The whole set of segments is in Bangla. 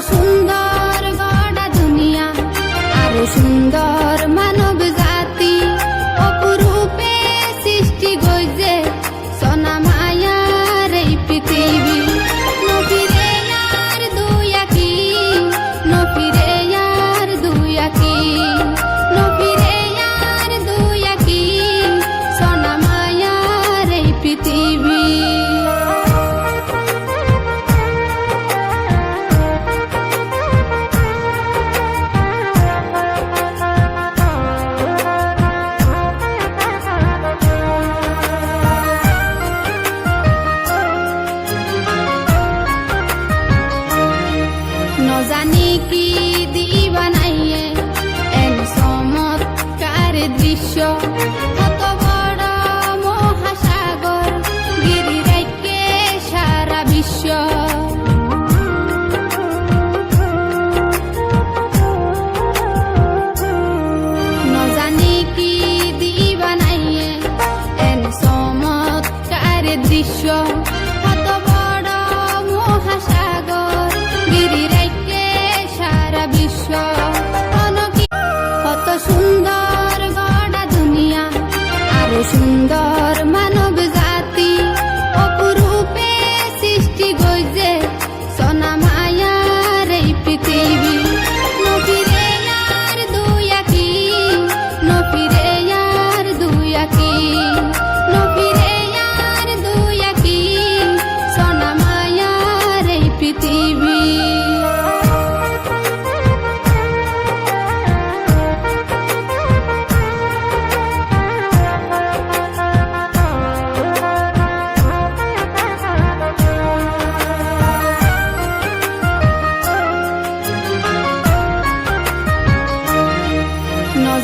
and নজানি কি দিবানাইয়ে এন চমৎকার দৃশ্য কত বড় মহাসাগর গিরি রাইকে সারা বিশ্ব নজানি কি দিবানাইয়ে এন চমৎকার দৃশ্য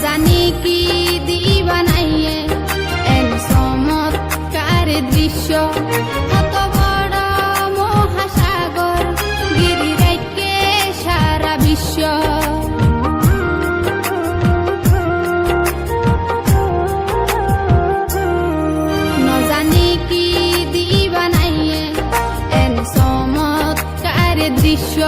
নজানি কি দিবানাইয়ে এন চমৎকার দৃশ্য। কত বড় মহাসাগর গিরি রাইকে সারা বিশ্ব। দৃশ্য।